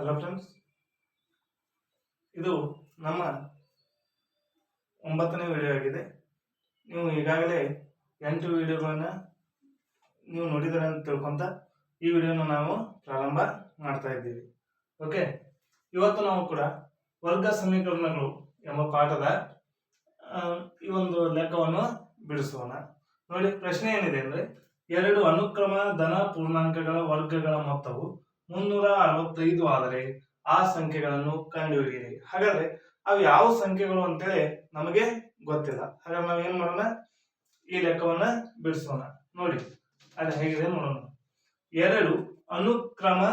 Hello friends ಇದು ನಮ್ಮ ಒಂಬತ್ತನೇ ವಿಡಿಯೋ ಆಗಿದೆ. ನೀವು ಈಗಾಗಲೇ ಎಂಟು ವಿಡಿಯೋಗಳನ್ನು ನೀವು ನೋಡಿದರೆ ಅಂತ ತಿಳ್ಕೊಂತ ಈ ವಿಡಿಯೋನ ನಾವು ಪ್ರಾರಂಭ ಮಾಡ್ತಾ ಇದ್ದೀವಿ. ಓಕೆ ಇವತ್ತು ನಾವು ಕೂಡ ವರ್ಗ ಸಮೀಕರಣಗಳು ಎಂಬ ಪಾಠದ ಈ ಒಂದು ಲೆಕ್ಕವನ್ನು ಬಿಡಿಸೋಣ. ನೋಡಿ, ಪ್ರಶ್ನೆ ಏನಿದೆ ಅಂದ್ರೆ ಎರಡು ಅನುಕ್ರಮ ಧನ ಪೂರ್ಣಾಂಕಗಳ ವರ್ಗಗಳ ಮೊತ್ತವು ಮುನ್ನೂರ ಅರವತ್ತೈದು ಆದರೆ ಆ ಸಂಖ್ಯೆಗಳನ್ನು ಕಂಡುಹಿಡಿಯಿರಿ. ಹಾಗಾದ್ರೆ ಅವು ಯಾವ ಸಂಖ್ಯೆಗಳು ಅಂತೇಳಿ ನಮಗೆ ಗೊತ್ತಿಲ್ಲ. ಹಾಗಾದ್ರೆ ನಾವು ಏನ್ ಮಾಡೋಣ? ಈ ಲೆಕ್ಕವನ್ನ ಬಿಡಿಸೋಣ. ನೋಡಿ, ಅದು ಹೇಗಿದೆ ನೋಡೋಣ. ಎರಡು ಅನುಕ್ರಮ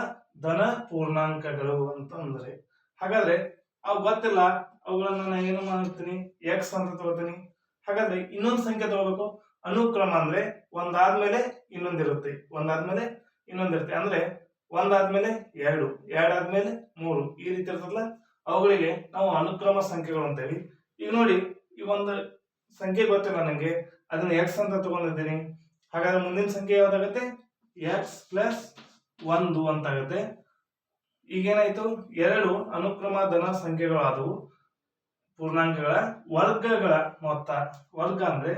ಧನ ಪೂರ್ಣಾಂಕಗಳು ಅಂತಂದ್ರೆ, ಹಾಗಾದ್ರೆ ಅವು ಗೊತ್ತಿಲ್ಲ. ಅವುಗಳನ್ನ ನಾನು ಏನು ಮಾಡ್ತೀನಿ? ಎಕ್ಸ್ ಅಂತ ತಗೋತೀನಿ. ಹಾಗಾದ್ರೆ ಇನ್ನೊಂದು ಸಂಖ್ಯೆ ತಗೋಬೇಕು. ಅನುಕ್ರಮ ಅಂದ್ರೆ ಒಂದಾದ್ಮೇಲೆ ಇನ್ನೊಂದಿರುತ್ತೆ. ಒಂದಾದ್ಮೇಲೆ ಇನ್ನೊಂದಿರುತ್ತೆ. ಅಂದ್ರೆ ಒಂದಾದ್ಮೇಲೆ ಎರಡು, ಎರಡಾದ್ಮೇಲೆ ಮೂರು ಈ ರೀತಿ ಇರ್ತದಲ್ಲ? ಅವುಗಳಿಗೆ ನಾವು ಅನುಕ್ರಮ ಸಂಖ್ಯೆಗಳು ಅಂತೇವಿ ಈಗ ನೋಡಿ, ಈ ಒಂದು ಸಂಖ್ಯೆ ಗೊತ್ತಿಲ್ಲ ನನಗೆ ಅದನ್ನ ಎಕ್ಸ್ ಅಂತ ತಗೊಂಡಿದ್ದೀನಿ. ಹಾಗಾದ್ರೆ ಮುಂದಿನ ಸಂಖ್ಯೆ ಯಾವ್ದಾಗತ್ತೆ? ಎಕ್ಸ್ ಪ್ಲಸ್ ಒಂದು ಅಂತ ಆಗುತ್ತೆ ಈಗೇನಾಯ್ತು? ಎರಡು ಅನುಕ್ರಮ ಧನ ಸಂಖ್ಯೆಗಳಾದವು. ಪೂರ್ಣಾಂಕಗಳ ವರ್ಗಗಳ ಮೊತ್ತ. ವರ್ಗ ಅಂದ್ರೆ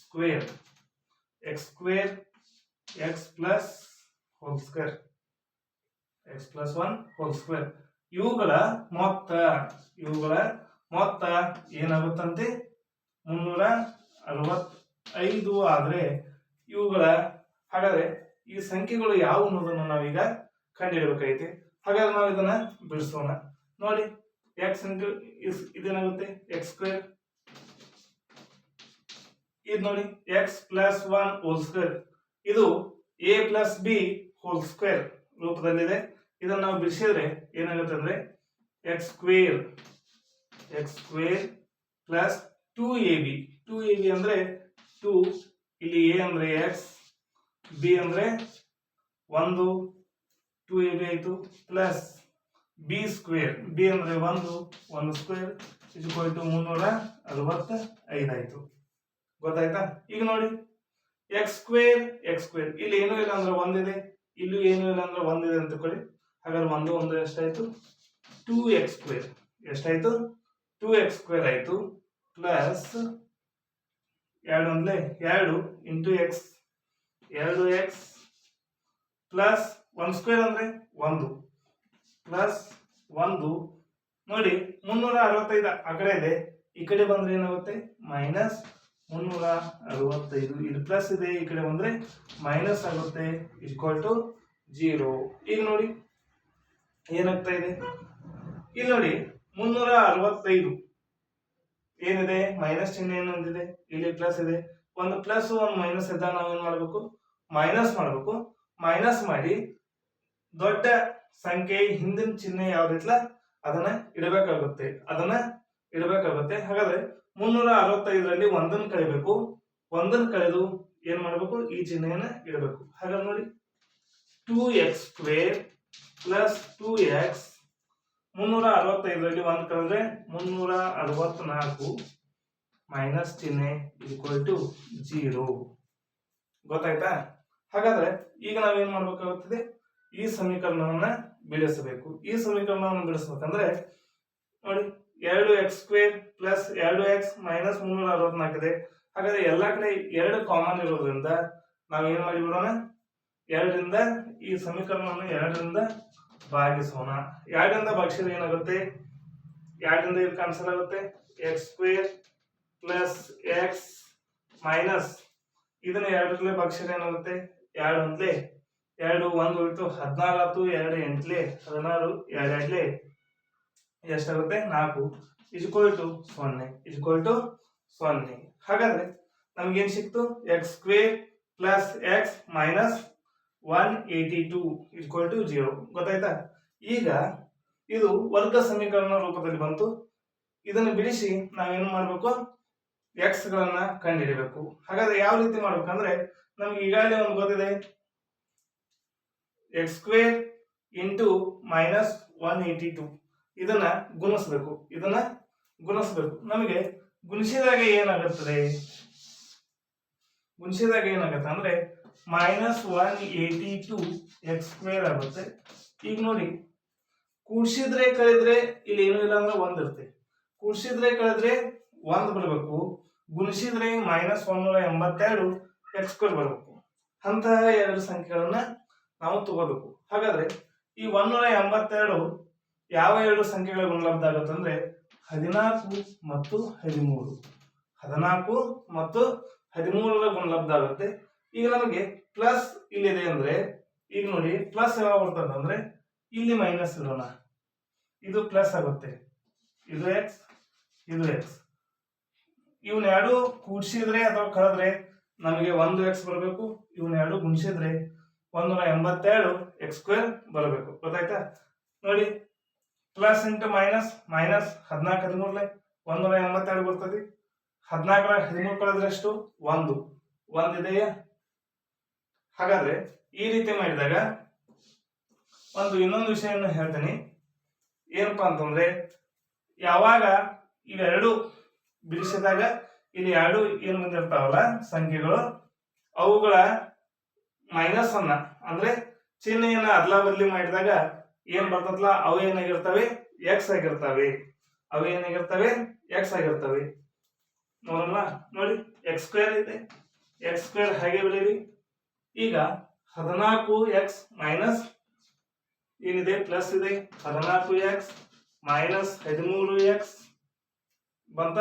square X square X plus whole square X plus one whole square ಇವುಗಳ ಮೊತ್ತ ಇವುಗಳ ಮೊತ್ತ ಏನಾಗುತ್ತಂತೆ? ಮುನ್ನೂರ ಅರವತ್ತೈದು ಆದರೆ ಇವುಗಳ, ಹಾಗಾದರೆ ಈ ಸಂಖ್ಯೆಗಳು ಯಾವ ಅನ್ನೋದನ್ನು ನಾವೀಗ ಕಂಡುಹಿಡಬೇಕೈತೆ ಹಾಗಾದ್ರೆ ನಾವು ಇದನ್ನ ಬಿಡಿಸೋಣ. ನೋಡಿ ಎಕ್ಸ್ ಇಂಟು ಇದೇನಾಗುತ್ತೆ? ಎಕ್ಸ್ ಸ್ಕ್ವೇರ್ ಇದು ನೋಡಿ X plus one whole square ಇದು A plus B whole square ರೂಪದಲ್ಲಿದೆ. ಇದನ್ನ ನಾವು ಬಿಡಿಸಿದ್ರೆ ಏನಾಗುತ್ತೆ ಅಂದ್ರೆ X square X square plus two A B two A B ಅಂದ್ರೆ ಟೂ ಇಲ್ಲಿ ಎ ಅಂದ್ರೆ ಎಕ್ಸ್ ಬಿ ಅಂದ್ರೆ ಒಂದು ಟೂ ಎ ಬಿ ಆಯ್ತು ಪ್ಲಸ್ ಬಿ ಸ್ಕ್ವೇರ್ ಬಿ ಅಂದ್ರೆ ಒಂದು ಒಂದು ಸ್ಕ್ವೇರ್ ಇದು ಕೊಯ್ತು ಮುನ್ನೂರ ಅರವತ್ತ ಐದಾಯ್ತು ಗೊತ್ತಾಯ್ತಾ? ಈಗ ನೋಡಿ. ಎಕ್ಸ್ ಸ್ಕ್ವೇರ್ ಎಕ್ಸ್ ಸ್ಕ್ವೇರ್ ಇಲ್ಲಿ ಏನೂ ಇಲ್ಲ ಅಂದ್ರೆ ಒಂದಿದೆ. ಇಲ್ಲೂ ಏನೂ ಇಲ್ಲ ಅಂದ್ರೆ ಒಂದಿದೆ ಅಂತ ತಿಳ್ಕೊಳ್ಳಿ. ಹಾಗಾದ್ರೆ ಒಂದು ಒಂದು ಎಷ್ಟಾಯಿತು? ಟೂ ಎಕ್ಸ್ ಸ್ಕ್ವೇರ್ ಎಷ್ಟಾಯಿತು? ಟೂ ಎಕ್ಸ್ ಸ್ಕ್ವೇರ್ ಆಯಿತು. ಪ್ಲಸ್ ಎರಡು ಒಂದ್ಲೆ ಎರಡು ಇಂಟು ಎಕ್ಸ್ ಎರಡು ಎಕ್ಸ್ ಪ್ಲಸ್ ಒನ್ ಸ್ಕ್ವೇರ್ ಅಂದ್ರೆ ಒಂದು. ಪ್ಲಸ್ ಒಂದು. ನೋಡಿ ಮುನ್ನೂರ ಅರವತ್ತೈದು ಆ ಕಡೆ ಇದೆ. ಈ ಕಡೆ ಬಂದ್ರೆ ಏನಾಗುತ್ತೆ? ಮೈನಸ್ ಮುನ್ನೂರ ಅರವತ್ತೈದು ಇದು ಪ್ಲಸ್ ಇದೆ, ಈ ಕಡೆ ಬಂದ್ರೆ ಮೈನಸ್ ಆಗುತ್ತೆ ಇಕ್ವಲ್ ಟು ಜೀರೋ ಈಗ ನೋಡಿ. ಏನಾಗ್ತಾ ಇದೆ? ಇಲ್ಲಿ ನೋಡಿ, ಮುನ್ನೂರ ಅರವತ್ತೈದು. ಏನಿದೆ? ಮೈನಸ್ ಚಿಹ್ನೆ ಏನು ಹೊಂದಿದೆ? ಇಲ್ಲಿ ಪ್ಲಸ್ ಇದೆ. ಒಂದು ಪ್ಲಸ್ ಒಂದು ಮೈನಸ್ ಇದ್ದಾಗ ನಾವು ಏನ್ ಮಾಡ್ಬೇಕು? ಮೈನಸ್ ಮಾಡ್ಬೇಕು. ಮೈನಸ್ ಮಾಡಿ ದೊಡ್ಡ ಸಂಖ್ಯೆ, ಹಿಂದಿನ ಚಿಹ್ನೆ ಯಾವ್ದಿತ್ಲ ಅದನ್ನ ಇಡಬೇಕಾಗುತ್ತೆ. ಅದನ್ನ ಇಡಬೇಕಾಗುತ್ತೆ. ಹಾಗಾದ್ರೆ ಮುನ್ನೂರ ಅರವತ್ತೈದರಲ್ಲಿ ಒಂದನ್ನು ಕಳಿಬೇಕು. ಒಂದನ್ನು ಕಳೆದು ಏನ್ ಮಾಡ್ಬೇಕು? ಈ ಚಿಹ್ನೆಯನ್ನ ಇಡಬೇಕು. ಹಾಗಾದ್ರೆ ನೋಡಿ two x square plus two x ಮುನ್ನೂರ ಅರವತ್ತೈದರಲ್ಲಿ ಒಂದು ಕಳೆದ್ರೆ ಮುನ್ನೂರ ಅರವತ್ನಾಲ್ಕು ಮೈನಸ್ ಚಿಹ್ನೆ ಈಕ್ವಲ್ ಟು ಜೀರೋ ಗೊತ್ತಾಯ್ತಾ? ಹಾಗಾದ್ರೆ ಈಗ ನಾವೇನ್ ಮಾಡಬೇಕಾಗುತ್ತದೆ? ಈ ಸಮೀಕರಣವನ್ನ ಬಿಡಿಸಬೇಕು. ಈ ಸಮೀಕರಣವನ್ನು ಬಿಡಿಸ್ಬೇಕಂದ್ರೆ ನೋಡಿ, ಎರಡು ಎಕ್ಸ್ ಸ್ಕ್ವೇರ್ ಪ್ಲಸ್ ಎರಡು ಎಕ್ಸ್ ಮೈನಸ್ ಮುನ್ನೂರ ಅರವತ್ನಾಲ್ಕು ಇದೆ. ಹಾಗಾದ್ರೆ ಎಲ್ಲಾ ಕಡೆ ಎರಡು ಕಾಮನ್ ಇರೋದ್ರಿಂದ ನಾವು ಏನ್ ಮಾಡಿಬಿಡೋಣ? ಎರಡರಿಂದ ಈ ಸಮೀಕರಣವನ್ನು ಎರಡರಿಂದ ಭಾಗಿಸೋಣ. ಎರಡರಿಂದ ಭಾಗಿಸಿದ್ರೆ ಏನಾಗುತ್ತೆ? ಎರಡರಿಂದ ಇದು ಕ್ಯಾನ್ಸಲ್ ಆಗುತ್ತೆ. X square plus x minus ಇದನ್ನ ಎರಡರಲ್ಲೇ ಭಾಗಿಸಿದ್ರೆ ಏನಾಗುತ್ತೆ? ಎರಡು ಎರಡು ಒಂದು ಉಳಿತು ಹದಿನಾರು ಆತು ಎರಡು ಎಂಟ್ಲೆ. ಹದಿನಾರು, ಎರಡು ಎರಡ್ಲೆ ಎಷ್ಟಾಗುತ್ತೆ? ನಾಲ್ಕು. ಇಸ್ಕೋಲ್ ಟು ಸೊನ್ನೆ. ಇಸ್ಕೋಲ್ ಟು ಸೊನ್ನೆ. ಹಾಗಾದ್ರೆ ನಮ್ಗೇನು ಸಿಕ್ತು? X square plus x minus one eighty two equal to zero ಗೊತ್ತಾಯ್ತಾ? ಈಗ ಇದು ವರ್ಗ ಸಮೀಕರಣ ರೂಪದಲ್ಲಿ ಬಂತು. ಇದನ್ನು ಬಿಡಿಸಿ ನಾವೇನು ಮಾಡಬೇಕು? ಎಕ್ಸ್ ಗಳನ್ನ ಕಂಡುಹಿಡಬೇಕು. ಹಾಗಾದ್ರೆ ಯಾವ ರೀತಿ ಮಾಡ್ಬೇಕಂದ್ರೆ ನಮ್ಗೆ ಈಗಾಗಲೇ ಒಂದು ಗೊತ್ತಿದೆ. X square into minus one eighty two ಇದನ್ನ ಗುಣಿಸ್ಬೇಕು. ಇದನ್ನ ಗುಣಿಸ್ಬೇಕು. ನಮಗೆ ಗುಣಿಸಿದಾಗ ಏನಾಗುತ್ತದೆ? ಗುಣಿಸಿದಾಗ ಏನಾಗುತ್ತೆ ಅಂದ್ರೆ minus one eighty two x square ಆಗುತ್ತೆ. ಈಗ ನೋಡಿ, ಕೂಡ್ಸಿದ್ರೆ ಕಳೆದ್ರೆ ಇಲ್ಲಿ ಏನೂ ಇಲ್ಲ ಅಂದ್ರೆ ಒಂದ್ ಇರುತ್ತೆ. ಕೂಡ್ಸಿದ್ರೆ ಕಳೆದ್ರೆ ಒಂದ್ ಬರಬೇಕು. ಗುಣಿಸಿದ್ರೆ ಮೈನಸ್ ಒನ್ನೂರ ಎಂಬತ್ತೆರಡು ಎಕ್ಸ್ ಸ್ಕ್ವೇರ್ ಬರಬೇಕು. ಅಂತಹ ಎರಡು ಸಂಖ್ಯೆಗಳನ್ನ ನಾವು ತಗೋಬೇಕು. ಹಾಗಾದ್ರೆ ಈ ಒನ್ನೂರ ಎಂಬತ್ತೆರಡು ಯಾವ ಎರಡು ಸಂಖ್ಯೆಗಳ ಗುಣಲಬ್ಧ ಆಗುತ್ತಂದ್ರೆ ಹದಿನಾಲ್ಕು ಮತ್ತು ಹದಿಮೂರು. ಹದಿನಾಲ್ಕು ಮತ್ತು ಹದಿಮೂರರ ಗುಣಲಬ್ಧ ಆಗುತ್ತೆ. ಈಗ ನಮಗೆ ಪ್ಲಸ್ ಇಲ್ಲಿದೆ ಅಂದ್ರೆ, ಈಗ ನೋಡಿ ಪ್ಲಸ್ ಯಾವಾಗ ಬರ್ತದೆ ಅಂದ್ರೆ, ಇಲ್ಲಿ ಮೈನಸ್ ಇರೋಣ ಇದು ಪ್ಲಸ್ ಆಗುತ್ತೆ. ಇದು ಎಕ್ಸ್ ಇದು ಎಕ್ಸ್ ಇವನ್ ಎರಡು ಕೂಡ್ಸಿದ್ರೆ ಅಥವಾ ಕಳೆದ್ರೆ ನಮಗೆ ಒಂದು ಎಕ್ಸ್ ಬರಬೇಕು, ಇವನ್ ಎರಡು ಗುಣಿಸಿದ್ರೆ ಒಂದೂರ ಎಂಬತ್ತೆರಡು ಎಕ್ಸ್ ಸ್ಕ್ವೇರ್ ಬರಬೇಕು. ಗೊತ್ತಾಯ್ತಾ? ನೋಡಿ ಪ್ಲಸ್ ಇಂಟು ಮೈನಸ್ ಮೈನಸ್ ಹದಿನಾಲ್ಕು ಹದಿಮೂರಲೆ ನೂರ ಎಂಬತ್ತೆರಡು ಬರ್ತದೆ. ಹದಿನಾಲ್ಕರ ಹದಿಮೂರು ಕಳೆದ್ರೆ ಎಷ್ಟು? ಒಂದು. ಒಂದಿದೆಯಾ? ಹಾಗಾದ್ರೆ ಈ ರೀತಿ ಮಾಡಿದಾಗ ಒಂದು ಇನ್ನೊಂದು ವಿಷಯವನ್ನು ಹೇಳ್ತೀನಿ. ಏನಪ್ಪಾ ಅಂತಂದ್ರೆ, ಯಾವಾಗ ಇವೆರಡು ಬಿಡಿಸಿದಾಗ ಇಲ್ಲಿ ಎರಡು ಏನು ಬಂದಿರ್ತಾವಲ್ಲ ಸಂಖ್ಯೆಗಳು, ಅವುಗಳ ಮೈನಸ್ ಅನ್ನ, ಅಂದ್ರೆ ಚಿಹ್ನೆಯನ್ನ ಅದ್ಲಾ ಬದ್ಲಿ ಮಾಡಿದಾಗ ಏನ್ ಬರ್ತದಲ್ಲ ಅವು ಏನಾಗಿರ್ತವೆ? ಎಕ್ಸ್ ಆಗಿರ್ತವೆ. ಅವು ಏನಾಗಿರ್ತವೆ? ಎಕ್ಸ್ ಆಗಿರ್ತವೆ. ನೋಡೋಣ ನೋಡಿ ಎಕ್ಸ್ ಸ್ಕ್ವೇರ್ ಇದೆ. ಎಕ್ಸ್ ಸ್ಕ್ವೇರ್ ಹಾಗೆ ಬೆಳೀರಿ ಈಗ ಹದಿನಾಲ್ಕು ಎಕ್ಸ್ ಮೈನಸ್ ಏನಿದೆ? ಪ್ಲಸ್ ಇದೆ. ಹದಿನಾಲ್ಕು ಎಕ್ಸ್ ಮೈನಸ್ ಹದಿಮೂರು ಎಕ್ಸ್ ಬಂತ?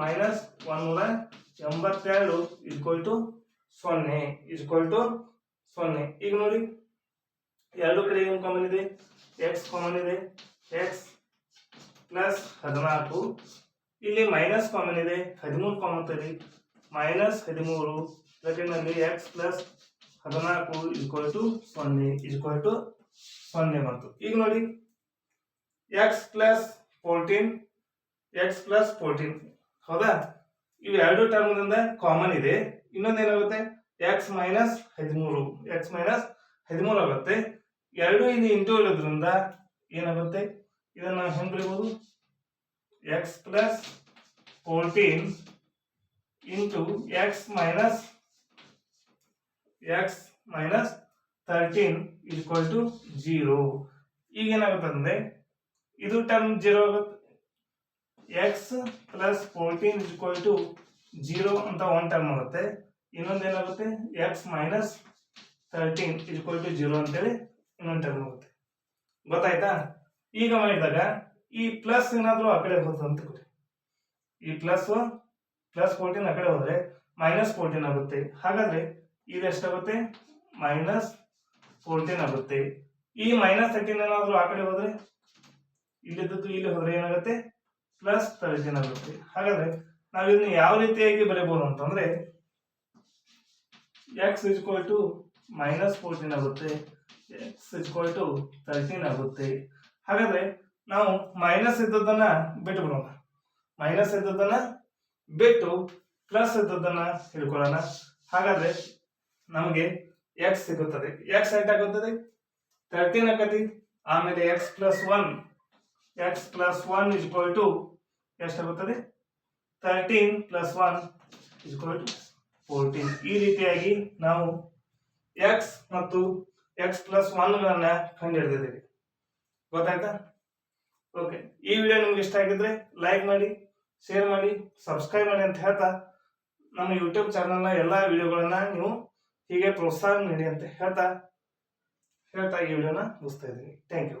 ಮೈನಸ್ ಒಂದೂರ ಎಂಬತ್ತೆರಡು ಇಸ್ಕೊಲ್ ಟು ಸೊನ್ನೆ. ಇಸ್ಕೊಲ್ ಟು ಸೊನ್ನೆ. ಈಗ ನೋಡಿ. ಎರಡು ಕಡೆ ಏನು ಕಾಮನ್ ಇದೆ? ಎಕ್ಸ್ ಕಾಮನ್ ಇದೆ. ಎಕ್ಸ್ ಪ್ಲಸ್ ಹದಿನಾಲ್ಕು. ಇಲ್ಲಿ ಮೈನಸ್ ಕಾಮನ್ ಇದೆ. ಹದಿಮೂರು ಕಾಮನ್ ಇದೆ ಮೈನಸ್ ಹದಿಮೂರು. ಸೆಕೆಂಡ್ನಲ್ಲಿ ಎಕ್ಸ್ ಪ್ಲಸ್ ಹದಿನಾಲ್ಕು ಇಸ್ಕೊಲ್ ಟು ಸೊನ್ನೆ ಇಸ್ಕೊಲ್ ಟು ಸೊನ್ನೆ ಬಂತು. ಈಗ ನೋಡಿ x plus fourteen x plus fourteen ಹೌದಾ? ಇವು ಎರಡು ಟರ್ಮ್ದಿಂದ ಕಾಮನ್ ಇದೆ. ಇನ್ನೊಂದು ಏನಾಗುತ್ತೆ? ಎಕ್ಸ್ ಮೈನಸ್ ಹದಿಮೂರು. ಎಕ್ಸ್ ಮೈನಸ್ ಹದಿಮೂರು ಆಗುತ್ತೆ. ಎರಡು ಇಲ್ಲಿ ಇಂಟು ಇರೋದ್ರಿಂದ ಏನಾಗುತ್ತೆ? ಇದನ್ನ ನಾವು ಹೆಂಗ್ ಬರೀಬಹುದು? X plus fourteen into x minus x minus thirteen equal to zero ಈಗ ಏನಾಗುತ್ತೆ ಅಂದ್ರೆ, ಇದು ಟರ್ಮ್ ಜೀರೋ ಆಗುತ್ತೆ. X plus fourteen equal to zero ಅಂತ ಒಂದು ಟರ್ಮ್ ಆಗುತ್ತೆ. ಇನ್ನೊಂದು ಏನಾಗುತ್ತೆ? X minus thirteen equal to zero ಅಂತೇಳಿ ಇನ್ನೊಂದು ಟರ್ಮ್ ಆಗುತ್ತೆ. ಗೊತ್ತಾಯ್ತಾ? ಈಗ ಮಾಡಿದಾಗ, ಈ ಪ್ಲಸ್ ಏನಾದರೂ ಆ ಕಡೆ ಹೋದ ಅಂತ ಕೊಡಿ. ಈ ಪ್ಲಸ್ ಪ್ಲಸ್ ಫೋರ್ಟೀನ್ ಆ ಕಡೆ ಹೋದರೆ ಮೈನಸ್ ಫೋರ್ಟೀನ್ ಆಗುತ್ತೆ. ಹಾಗಾದ್ರೆ ಇದು ಎಷ್ಟಾಗುತ್ತೆ? ಮೈನಸ್ ಫೋರ್ಟೀನ್ ಆಗುತ್ತೆ. ಈ ಮೈನಸ್ ತರ್ಟೀನ್ ಏನಾದರೂ ಆ ಕಡೆ ಹೋದ್ರೆ? ಇಲ್ಲಿದ್ದದ್ದು ಇಲ್ಲಿ ಹೋದ್ರೆ ಏನಾಗುತ್ತೆ? ಪ್ಲಸ್ ತರ್ಟೀನ್ ಆಗುತ್ತೆ. ಹಾಗಾದ್ರೆ ನಾವು ಇದನ್ನ ಯಾವ ರೀತಿಯಾಗಿ ಬರೀಬಹುದು ಅಂತಂದ್ರೆ x equal to minus fourteen ಆಗುತ್ತೆ. ಎಕ್ಸ್ ಇಸ್ಕ್ವಲ್ ಟು ತರ್ಟೀನ್ ಆಗುತ್ತೆ. ಹಾಗಾದ್ರೆ ನಾವು ಮೈನಸ್ ಇದ್ದದನ್ನ ಬಿಟ್ಟು ಬಿಡೋಣ ಮೈನಸ್ ಇದ್ದದನ್ನ ಬಿಟ್ಟು ಪ್ಲಸ್ ಇದ್ದದನ್ನ ಹಿಡ್ಕೊಳ್ಳೋಣ ಹಾಗಾದ್ರೆ ನಮಗೆ ಎಕ್ಸ್ ಸಿಗುತ್ತದೆ. ಎಕ್ಸ್ ಆಗುತ್ತದೆ? ತರ್ಟೀನ್ ಆಗತಿ ಆಮೇಲೆ x plus one x plus one equal to ಎಷ್ಟಾಗುತ್ತದೆ thirteen plus one equal to fourteen ಈ ರೀತಿಯಾಗಿ ನಾವು ಎಕ್ಸ್ ಮತ್ತು ಎಕ್ಸ್ ಪ್ಲಸ್ ಒನ್ಗಳನ್ನ ಕಂಡುಹಿಡಿದಿದ್ದೀವಿ. ಗೊತ್ತಾಯ್ತಾ? ಓಕೆ ಈ ವಿಡಿಯೋ ನಿಮ್ಗೆ ಇಷ್ಟ ಆಗಿದ್ರೆ ಲೈಕ್ ಮಾಡಿ ಶೇರ್ ಮಾಡಿ ಸಬ್ಸ್ಕ್ರೈಬ್ ಮಾಡಿ ಅಂತ ಹೇಳ್ತಾ ನಮ್ಮ ಯೂಟ್ಯೂಬ್ ಚಾನಲ್ನ ಎಲ್ಲ ವಿಡಿಯೋಗಳನ್ನ ನೀವು ಹೀಗೆ ಪ್ರೋತ್ಸಾಹ ನೀಡಿ ಅಂತ ಹೇಳ್ತಾ ಹೇಳ್ತಾ ಈ ವಿಡಿಯೋನ ಮುಗಿಸ್ತಾ ಇದ್ದೀನಿ. Thank you